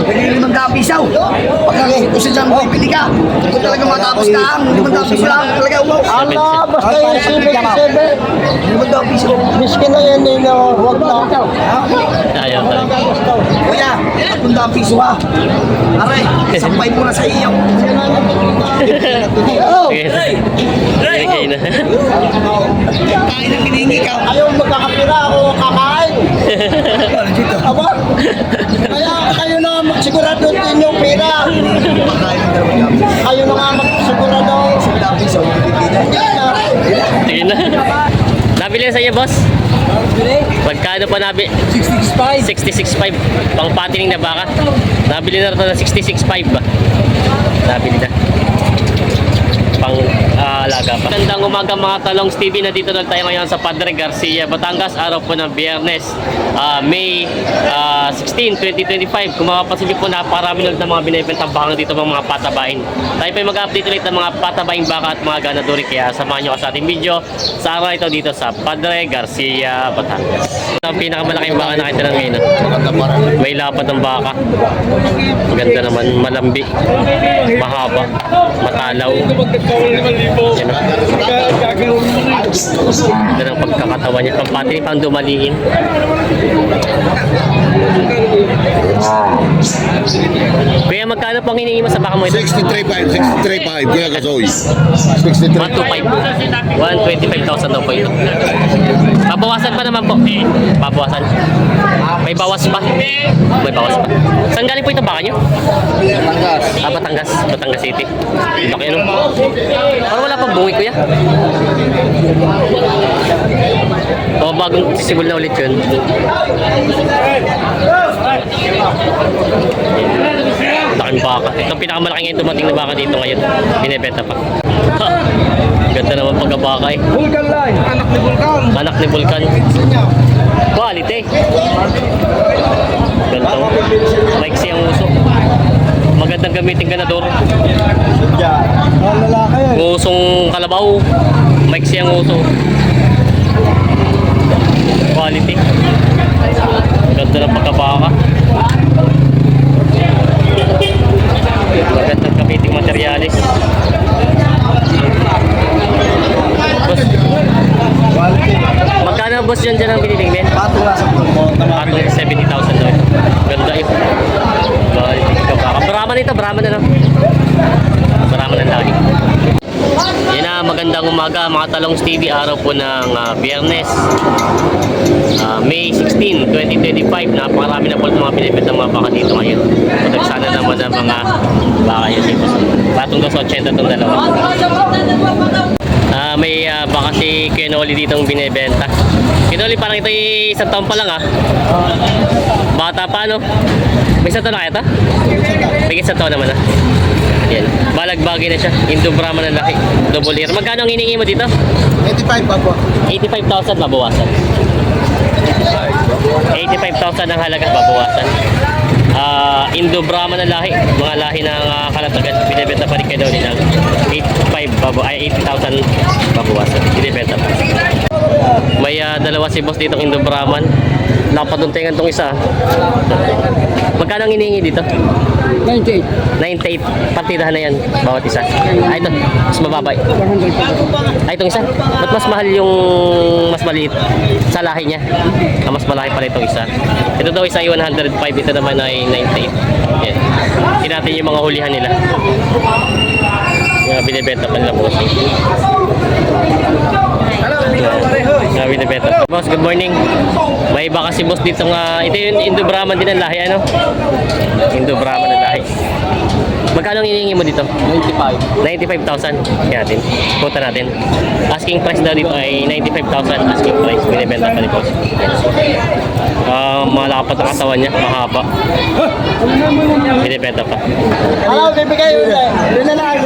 Bigay limang daan pisaw. Pagka kung sa dyan bibili ka, kung talaga matapos ka ang limang daan pisaw lang, talaga umaw. Ala, basta yung 77. Limang daan pisaw. Miskin na yan, na huwag na. Ayaw talaga. Kuya, tatlong daan piso ha. Aray, sampay mo na sa iyo. Oh, Sige. Sige na. Kain ang hiningi ka. ayaw magkakapira ako kakain. Ano dito? Aba, Nabili na sa iyo, boss? Magkano pa nabi? 66.5. 66.5. Pang patining na baka. Nabili na rin ng 66.5 ba? Nabili na. Pang ah, alaga pa. Magandang umaga mga talong TV na dito na tayo ngayon sa Padre Garcia, Batangas. Araw po ng Biyernes, ah, May ah, 16, 2025. Kung mapapansin niyo po, napakarami ulit ng mga binibentang baka dito mga mga patabain. Tayo po ay mag-update ulit ng mga patabaing baka at mga ganadori. Kaya samahan niyo ako sa ating video sa araw ito dito sa Padre Garcia, Batangas. Ang pinakamalaking baka na kita ngayon. May lapad ng baka. Maganda naman, malambi, mahaba, matalaw. Yan o. Ganda ng pagkakatawa niya. Pampati pang dumaliin. Pang hiningi mo sa baka mo ito? 63.5, 63.5, Kuya Kasoy. 63. 125. 125,000 daw po ito. Pabawasan pa naman po. Pabawasan. May bawas pa. May bawas pa. Saan galing po ito baka nyo? Batangas. Ah, Batangas. Batangas City. Laki ano? Parang wala pang bungi kuya. O bagong sisigol na ulit yun. Laking baka. Ito ang pinakamalaki ngayon dumating na baka dito ngayon. Binibenta pa. Ha! Ganda naman pagkabaka eh. Vulcan line, anak ni Vulcan. Anak ni Vulcan. Quality. Ganda. Maiksi ang uso. Magandang gamitin ganador. Ang lalaki yan. Ngusong kalabaw. Maiksi ang uso. Quality. Ganda ng pagkabaka. Magandang gamiting materialis. Boss. Magkano boss yan dyan ang biniling men? Patong nasa Patong 70,000 doon. Ganda yun. Quality kabaka. Brahman ito, Brahman ano? Brahman ang lagi. Yan na, magandang umaga mga talong TV araw po ng ah, Biyernes Ah, May 16, 2025 napakarami na po ng mga pinipit mga baka dito ngayon. Patagsana naman ng mga baka yun dito Patong daw sa 80 itong dalawa. Ah, may ah, baka si Kenoli dito ang binibenta. Kenoli parang ito ay isang taon pa lang ah. Bata pa no? May isang taon na kaya ito? May isang taon naman ah yan. Balagbagi na siya. Indo Brahman ang laki. Double ear. Magkano ang hiningi mo dito? 85 pa po. 85,000 mabawasan. 85,000 ang halaga mabawasan. Ah, Indo Brahman ang lahi. Mga lahi ng uh, kalatagan. Binibenta pa rin kayo daw nila. 85 babo ay 80,000 mabawasan. Binibenta pa. May ah, dalawa si boss dito Indo Brahman. Napatuntingan tong isa. Magkano ang hinihingi dito? 98. 98. Partidahan na yan. Bawat isa. Ay, ito. Mas mababa. Ay, itong isa. Ba't mas mahal yung mas maliit sa lahi niya? Ah, mas malaki pala itong isa. Ito daw isa ay 105. Ito naman ay 98. Yan. Tinatin yung mga hulihan nila. Yung binibenta pa nila boss. Nga binibenta. Boss, good morning. May iba kasi boss dito nga. Ito yung Indo Brahman din ang lahi, ano? Indo Brahman ang lahi. Magkano ang hinihingi mo dito? 95. 95,000. Kaya natin. Punta natin. Asking price daw dito ay 95,000 asking price. Binibenta pa ni boss. Ah, malapad ang katawan niya. Mahaba. Binibenta pa. Ano, bibigay yun eh. Yun na lang.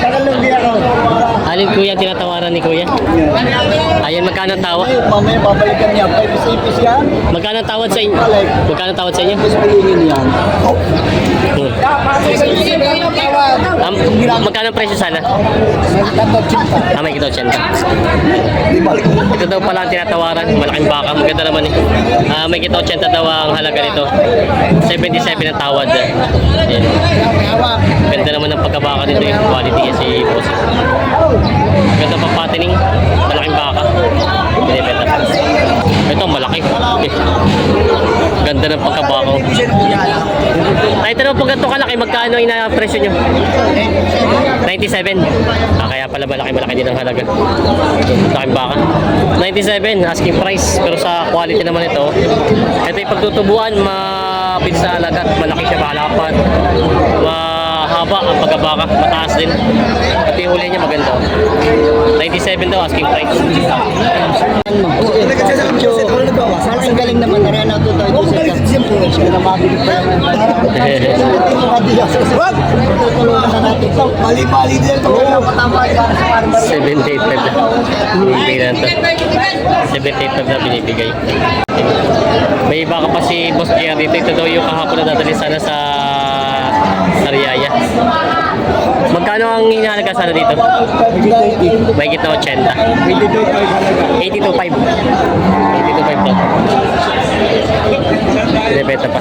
Tagalugi ako. Alin kuya ang tinatawaran ni kuya? Ayan, magkano ang tawa? Mamaya babalikan niya. Pipis-ipis yan. Magkano ang tawad sa inyo? Magkano ang tawad sa inyo? Yan. Ang, ginagawa. Magkano ang presyo sana? Ah, may kita 80. Di ba? Ito daw pala ang tinatawaran. Malaking baka. Maganda naman eh. Ah, may kita 80 daw ang halaga nito. 77 ang tawad. Ayan. Ganda naman ng pagkabaka nito yung quality niya si Boss. Ganda pa patining. Malaking baka. Binibenta. Ito malaki. Ganda ng pagkabaka. Ay, naman pag ganito kalaki, magkano ina-presyo nyo? 97. Ah, kaya pala malaki-malaki din ang halaga. Malaking baka. 97, asking price. Pero sa quality naman ito, ito yung pagtutubuan, mabilis sa halaga. Malaki siya, mahalapan. Mahaba ang pagkabaka, mataas din. At yung huli niya maganda. 97 daw, asking price. Malaking galing naman na rin ako siya po. Siya na mabili pa yung Wag! Tutulungan na natin ito. Mali-mali din ito. Patama ka sa farmer. 78 na binibigay na ito. 78 na binibigay. May iba ka pa si Boss JR dito. Ito daw yung kahapon na dadali sana sa Sariaya. Magkano ang inahalaga sana dito? May gitna 80. 82.5. 82.5 daw. Binibenta pa.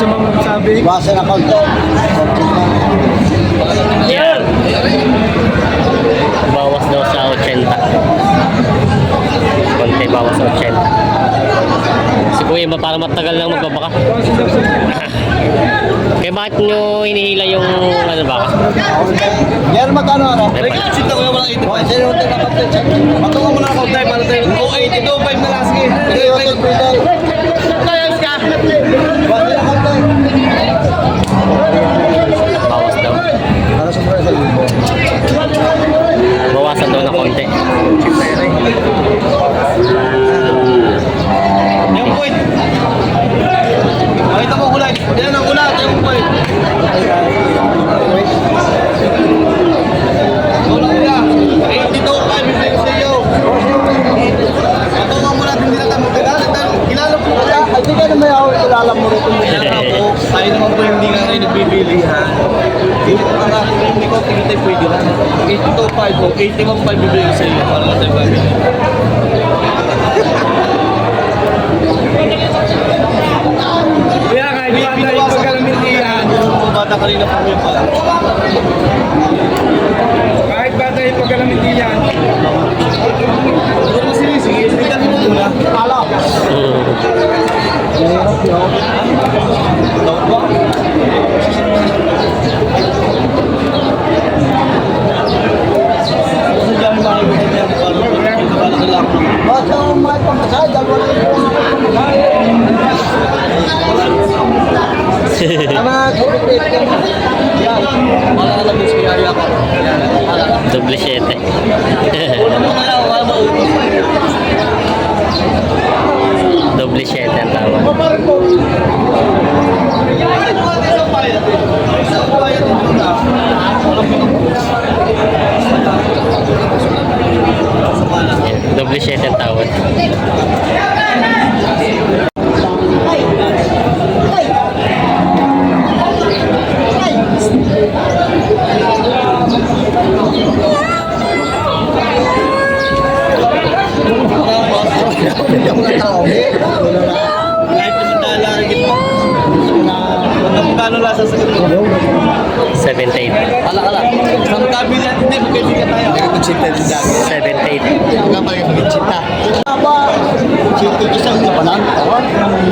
Akong masamang magsabi. Iwasan na konti. Yan. Bawas daw sa 80. Konti bawas sa 80. Si Kuya ba para matagal lang magbabaka? Kaya bakit nyo hinihila yung ano baka? Yan magkano ano? Ay, Sinta ko yung walang 85. Sino ito na kapatid? Patungan mo na ako tayo para tayo. O 82, 5 na lang. Sige. Ito pwede. Kayos ka. Iwasan na konti. bawas daw. Para sa mga sa libo. Bawasan daw ng konti. Yung point. Makita mo kulay. Yan ang kulay. Yung point. Wala nila. 82, 5 bibigay ko sa iyo. Patungan mo natin nila tayo magkagalit. Dahil kilala po kaya. Ay, di ka na may ako kilala mo rito. Kaya nga po, tayo naman po hindi nga kayo nagbibilihan. Dito pa nga, hindi ko tingin tayo pwede lang. 82, 5 o 81, 5 bibigay ko sa iyo. Para lang tayo babili. Kaya nga, hindi pa tayo pagkalamitihan. Yung bata kanina po yung pala. Kahit bata yung pagkalamitiyan, Pero sige, sige, tignan mo muna. Kala. Hmm. Tawag ba? Kasi dyan mo makikita niya, parang malaki lang. Basta may pamasay, dalawa lang yung pamasay. Tama, Doble 7. Una mo na lang, wala mo utos. Doble 7 ang Yan, Doble 7 ang tawad.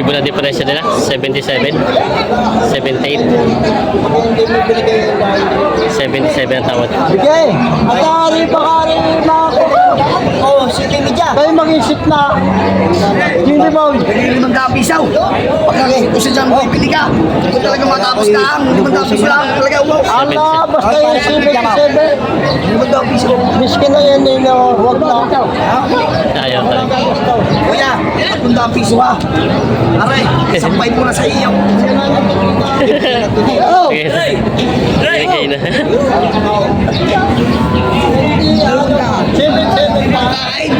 libo na diferensya nila. 77. 78. Kung hindi mo binigay yung bahay, 77 ang tawad. Bigay. Pagkari, pagkari, mga ko. Oo, sige media. Kayo mag-isip na. Hindi ba? limang daan pisaw. Pagkakit ko sa dyan, bibili ka. Kung talaga matapos ka, limang daan pisaw lang talaga umaw. Ala, basta yung 77. Limang daan pisaw. Miskin na yan, eh? Huwag na. Ayaw talaga. Kuya, tatlong daan piso ha. Aray, sampay mo na sa iyo. Oh, Sige. Binigay na. 77 pa. Pagkain.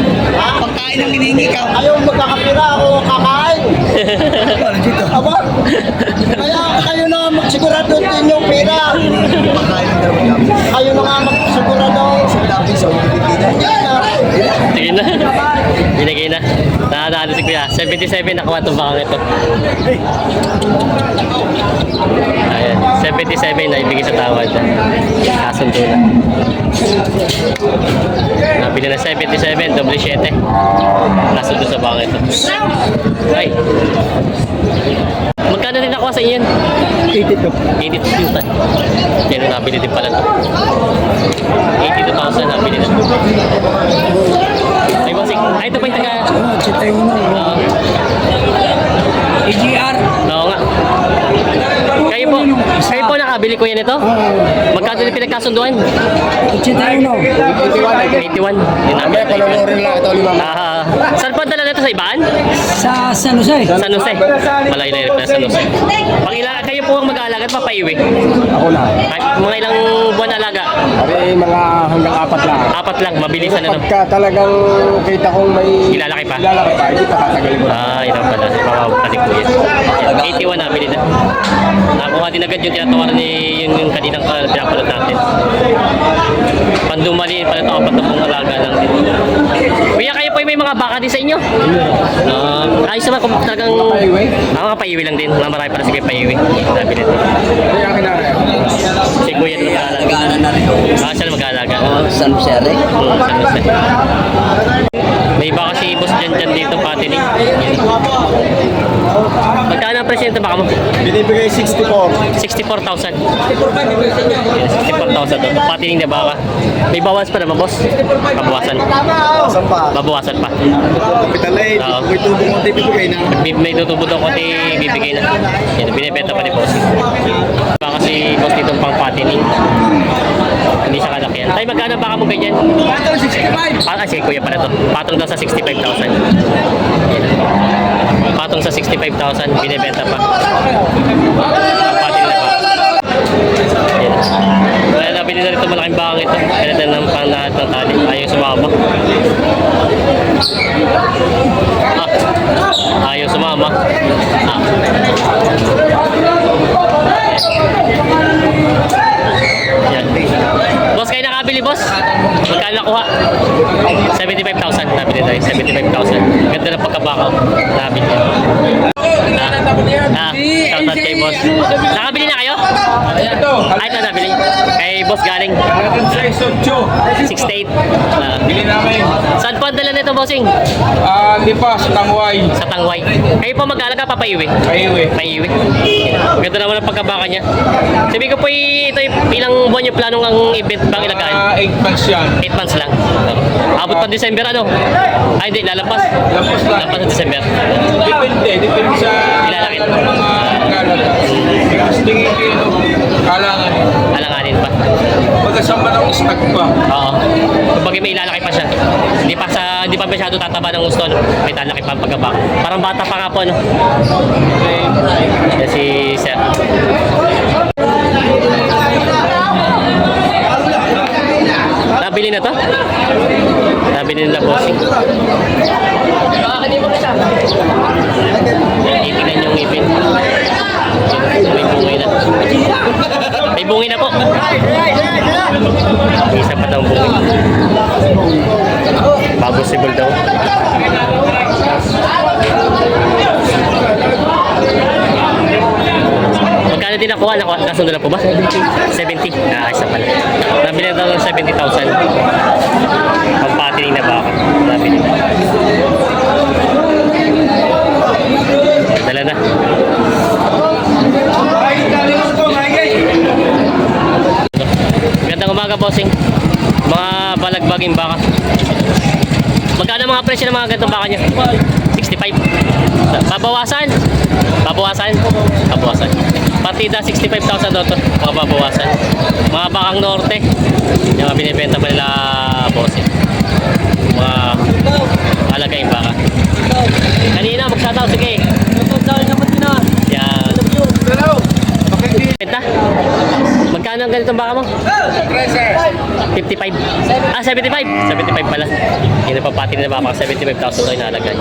Pagkain ang hinihingi ka. Ayaw magkakapira ako kakain. Aba, 77 nakuha itong bakang ito. Ayan. 77 na ibigay sa tawad. Kasundo na. Nabili na 77, doble 7. Kasundo sa bakang ito. Ay. Magkano din nakuha sa inyo yan? 82. 82 yun. Yan ang nabili din pala to. 82,000 nabili na. Ay, bossing. Ay, ito pa yung taga... Oo. EGR. Oo nga. Kayo po, kayo po nakabili ko yan ito? Magkano din pinagkasunduan? 81. 81. Din namin. lang ito lima. Ah, saan po ang dala nito sa ibaan? Sa San Jose. San Jose. Malayo na yun pala San Jose. Pag ila, kayo po ang mag-aalaga at papaiwi. Ako na. Kahit mga ilang buwan alaga. Ari mga hanggang apat lang. Apat lang, mabilisan ano. Pagka talagang kita kong may Ilalaki pa. ilalaki pa, hindi pa tatagalin mo. Ah, ang pala. Ko yan. 81 na, bili na. Nakuha din agad yung tinatawaran ni yun yung kaninang uh, pinapalot natin. Pandumali pala ito, apat na pong alaga lang din. Kuya, kayo po may mga baka din sa inyo? Ah, ayos naman kung talagang... Ah, mga paiwi lang din. Mga marami pala sige paiwi. Sabi nito. Kaya kinara. Ah, siya na mag-aalaga. San Jose. Hmm, San Jose. May iba kasi boss dyan dyan dito pati ni. Magkano ang presyo nito baka mo? Binibigay 64. 64,000. Yan, 64,000 to. Patining na baka. May bawas pa naman, boss. Babawasan. Saan pa? Babawasan pa. Kapital eh. Oo. May tubo mo bibigay na. May, may tutubo daw konti bibigay na. Yan, binibenta pa ni boss. Baka kasi boss dito pang patining. Hindi siya kalaki yan. Tay, magkano baka mo ganyan? Patol, 65. Ah, sige, kuya pala to. Patong daw sa 65,000. Yan. Patong sa 65,000, binibenta pa. Pating na pa. Yan. Kaya nabili na rito malaking bakang ito. Kaya na ng panglahat ng tali. Ayaw sumama. Ah. Ayaw sumama. Ah. Boss? Magkano nakuha? 75,000. Nabili tayo. 75,000. Ganda ng pagkabakaw. Nabili. Ah, ah, shoutout kay boss. Nakabili na kayo? Ay, ito nabili. Kay boss galing. halagang size 8. 68. Ah, Bili namin. saan po ang dala nito, bossing? Ah, di pa, sa Tangway. Sa Tangway. Kayo po mag-alaga, papaiwi. Paiwi. Paiwi. Ganda naman ang pagkabaka niya. Sabi ko po, ito yung ilang buwan yung planong ang event bang ilagaan? Ah, 8 months yan. 8 months lang. Abot pa December ano? Ay hindi, lalampas. Lampas lang. Lalampas sa December. Depende, depende sa Kalaga. Mas tingin ko yun, kalangan. Alanganin pa. Magkasama ng stock pa. Oo. Kumbaga may ilalaki pa siya. Hindi pa sa hindi pa masyado tataba ng gusto no. May talaki pa pagkabak. Parang bata pa nga po no. Yan si Sir. Nabili na to? Nabili nila bossing. Itignan yung ipin. May bungay na. May bungay na po. Isa pa daw bungay. Bago sibol daw. Magkano din nakuha? Nakuha, nasundo na po ba? 70. 70. Ah, isa pala. Nabili na daw ng 70,000. Pagpatining na ba ako? Nabili na. Bossing. Mga balagbaging baka. Magkano mga presyo ng mga ganitong baka niya? 65. Babawasan? Babawasan? Babawasan. Partida 65,000 daw to. Mga babawasan. Mga bakang norte. Yung mga binibenta pa nila bossing. Mga alaga yung baka. Kanina, magsataw. Sige. Yan. Benta? Magkano ang ganitong baka mo? 55. Ah, 75. 75 pala. Hindi na papati na baka. 75,000 daw inalagay.